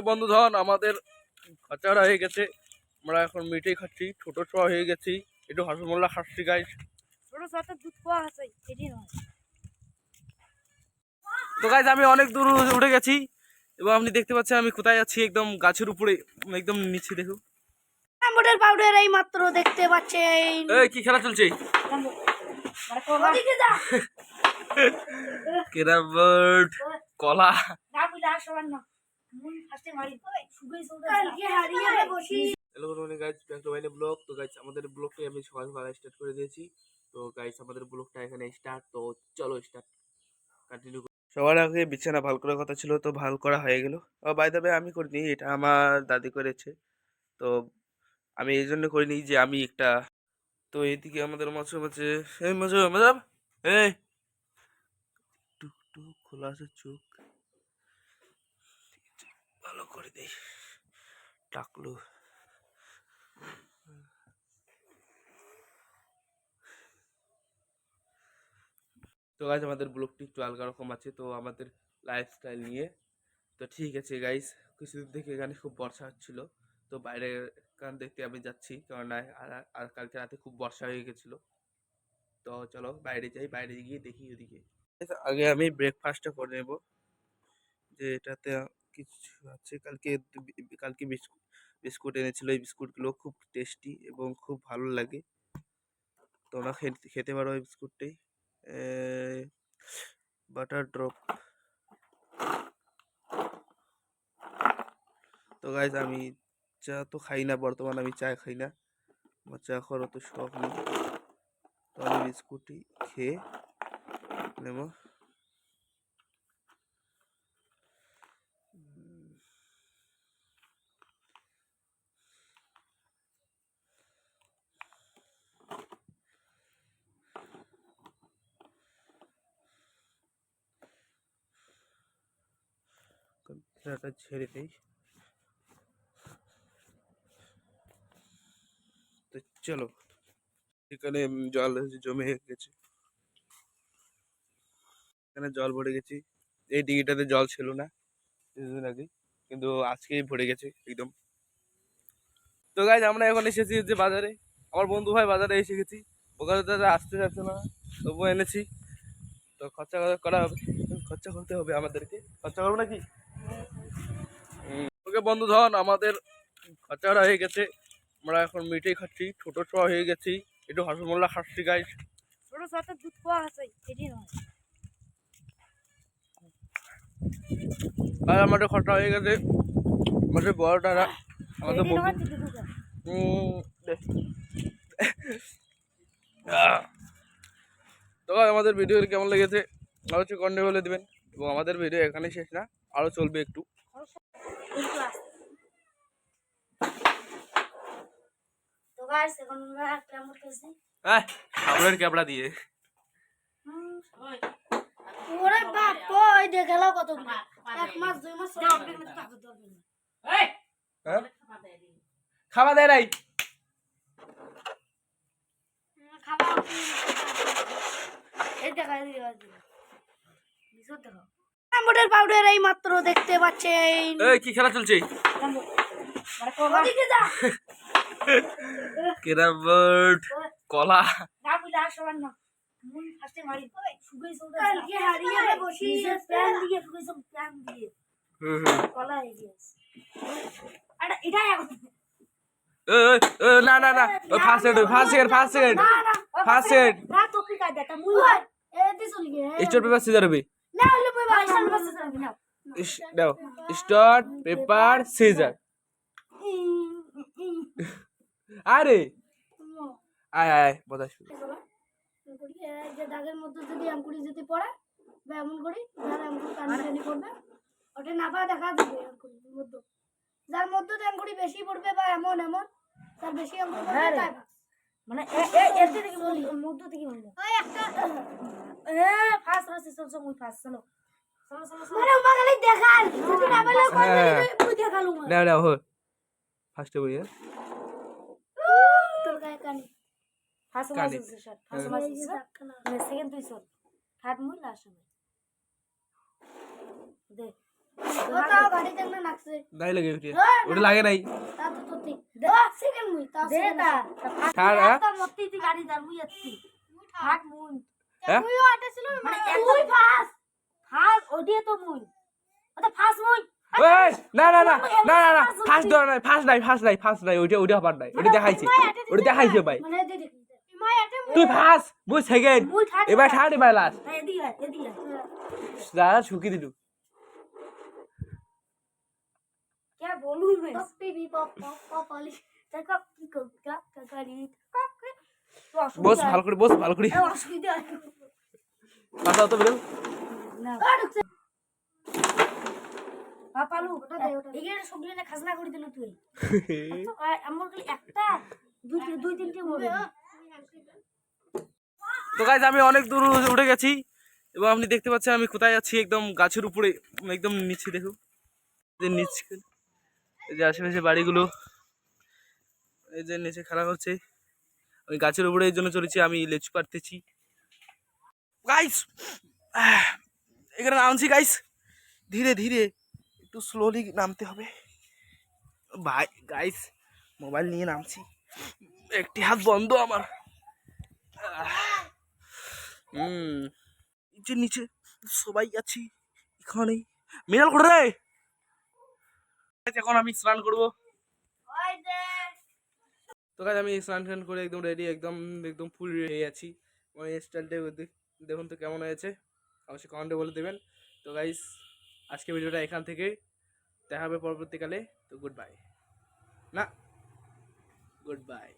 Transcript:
ওকে বন্ধু ধন আমাদের খাচারা হয়ে গেছে। আমরা এখন মিঠে খাচ্ছি ছোট ছোয়া হয়ে গেছি। একটু হাসমোল্লা খাচ্ছি নয়। তো গাইজ আমি অনেক দূর উঠে গেছি এবং আপনি দেখতে পাচ্ছেন আমি কোথায় আছি একদম গাছের উপরে একদম নিচে দেখো মোটর পাউডার এই মাত্র দেখতে পাচ্ছেন। এই কি খেলা চলছে? কেরাম কলা। না। Hello good morning guys back to my vlog তো গাইজ আমাদের ব্লগটাই আমি সকাল সকাল স্টার্ট করে দিয়েছি। তো গাইজ আমাদের ব্লগটা এখানে স্টার্ট তো চলো স্টার্ট কন্টিনিউ সবার আগে বিছানা ভালো করার কথা ছিল তো ভালো করা হয়ে গেল। বাই দ্য আমি করিনি এটা আমার দাদি করেছে। তো আমি এই জন্য করিনি যে আমি একটা তো এদিকে আমাদের মাঝে মাঝে এই মাঝে মাঝে এই! টুক টুক খোলা আছে চোখ ভালো করে দেই। টাকলু। তো গাইজ আমাদের ব্লগটি একটু আলগা রকম আছে, তো আমাদের লাইফস্টাইল নিয়ে। তো ঠিক আছে গাইজ কিছুদিন থেকে এখানে খুব বর্ষা হচ্ছিল, তো বাইরে কান দেখতে আমি যাচ্ছি আর আর কালকে রাতে খুব বর্ষা হয়ে গেছিল। তো চলো বাইরে যাই, বাইরে গিয়ে দেখি ওদিকে। আগে আমি ব্রেকফাস্টটা করে নেব, যে এটাতে কিছু আছে। কালকে কালকে বিস্কুট বিস্কুট এনেছিল। এই বিস্কুটগুলো খুব টেস্টি এবং খুব ভালো লাগে। তোমরা খেতে পারো এই বিস্কুটটাই। Butter drop. তো গাইজ আমি চা তো খাই না, বর্তমানে আমি চা খাই না। আমার চা খাওয়ার অত শখ নেই। তো আমি বিস্কুটই খেয়ে নেব। কম্পিউটারটা ছেড়ে দেই। তো চলো, এখানে জল জমে গেছে। এখানে জল ভরে গেছি। এই ডিগিটাতে জল ছিল না কিছুদিন আগে কিন্তু আজকেই ভরে গেছে একদম। তো গাইজ আমরা এখন এসেছি যে বাজারে। আমার বন্ধু ভাই বাজারে এসে গেছি। ওখানে দাদা আসতে যাচ্ছে না, তবুও এনেছি। তো খরচা করা হবে, খরচা করতে হবে আমাদেরকে। খরচা করব নাকি? ওকে বন্ধু ধন আমাদের খরচাটা হয়ে গেছে। আমরা এখন মিঠে খাচ্ছি ছোট ছোয়া হয়ে গেছি। একটু হাসমোল্লা খাচ্ছি গাইজ ছোট ছোট দুধ পাওয়া আছে আর আমাদের খরচা হয়ে গেছে। আমাদের বড়টারা আমাদের। তো আমাদের ভিডিও কেমন লেগেছে? অবশ্যই কন্টে বলে দেবেন। এবং আমাদের ভিডিও এখানে শেষ না আরও চলবে একটু। তো গাইস এখন আমরা এক মাস দুই মাস গেল, কিন্তু টাকা খাওয়া দেয় নাই খাওয়া দেখা দেখা। মোটর পাউডার এই মাত্র দেখতে পাচ্ছেন এই কি খেলা চলছে কেরাম বার্ড কলা না না না না না first first first first second না তো কি কাজ এটা মুই এ দিছ লিগে স্টার পেপার সিজার হবে না হলে মুই ভাই সামনে বসে যাবি না ইস- দাও স্টার পেপার সিজার। আরে। আয় আয় বদাস যে দাগের মধ্যে যদি আঙ্কুরি যদি পড়ে বা এমন করি যার আঙ্কুরি কানি পড়বে ওটা না পা দেখা দিবে আঙ্কুরির মধ্যে যার মধ্যে আঙ্কুরি বেশি পড়বে বা এমন এমন তার বেশি আঙ্কুরি পড়বে তাই পাস। মানে এর থেকে মধ্য থেকে হইল ওই একটা এ ফার্স্ট রয়েছে চল চল মুই ফার্স্ট চলো। মানে হ্যাঁ। ফার্স্টে বই হ্যাঁ? তোর গায়ে কানি। ফার্স্ট সেকেন্ড তুই চল। থার্ড মুই লাস্ট দে। নাই লাগে ওটা হ্যাঁ, লাগে নাই। তা তো সেকেন্ড মুই তা দে সেকেন্ড তা। হ্যাঁ? গাড়ি দার মুই আছি মুই। হ্যাঁ মানে তুই তো মুই ওটা ফার্স্ট মুই এই, না না না না না না ফার্স্ট ধর নাই ফার্স্ট নাই ফার্স্ট নাই ফার্স্ট নাই ওইটা ওইটা হবার নাই ওটা দেখাইছে ওটা দেখাইছে ভাই মানে দে দেখ মাই আটা তুই ফার্স্ট মুই সেকেন্ড থার্ড এবার থার্ড এবার লাস্ট যা ঝুঁকি দিলু কি করকা কাকারি বস ভালো করে বস ভালো করে। অসুবিধা পাতা তো বেরো সবগুলো না খাজনা করে দিল তুই। তো, আমার একটা দুই দুই তিনটে মরে তো গাইজ আমি অনেক দূর উঠে গেছি এবং আপনি দেখতে পাচ্ছেন আমি কোথায় আছি একদম গাছের উপরে একদম নিচে যে নিচ এই যে আশেপাশে বাড়িগুলো এই যে নিচে খেলা হচ্ছে আমি গাছের উপরে এই জন্য চলেছি, আমি লেচু পারতেছি গাইস এখানে নামছি গাইস ধীরে ধীরে, একটু স্লোলি নামতে হবে। ভাই গাইস মোবাইল নিয়ে নামছি। একটি হাত বন্ধ আমার। হুম, নিচে নিচে, সবাই আছি এখানে। মিনাল করে রে? এখন আমি স্নান করব। ওই তো কাজ আমি স্নান টান করে একদম রেডি একদম একদম ফুল হয়ে আছি। মানে স্টাইলটা দেখুন তো কেমন হয়েছে। অবশ্যই কমেন্টে বলে দেবেন। তো গাইস আজকে ভিডিওটা এখান থেকে। দেখা হবে পরবর্তীকালে। তো গুড বাই না গুড বাই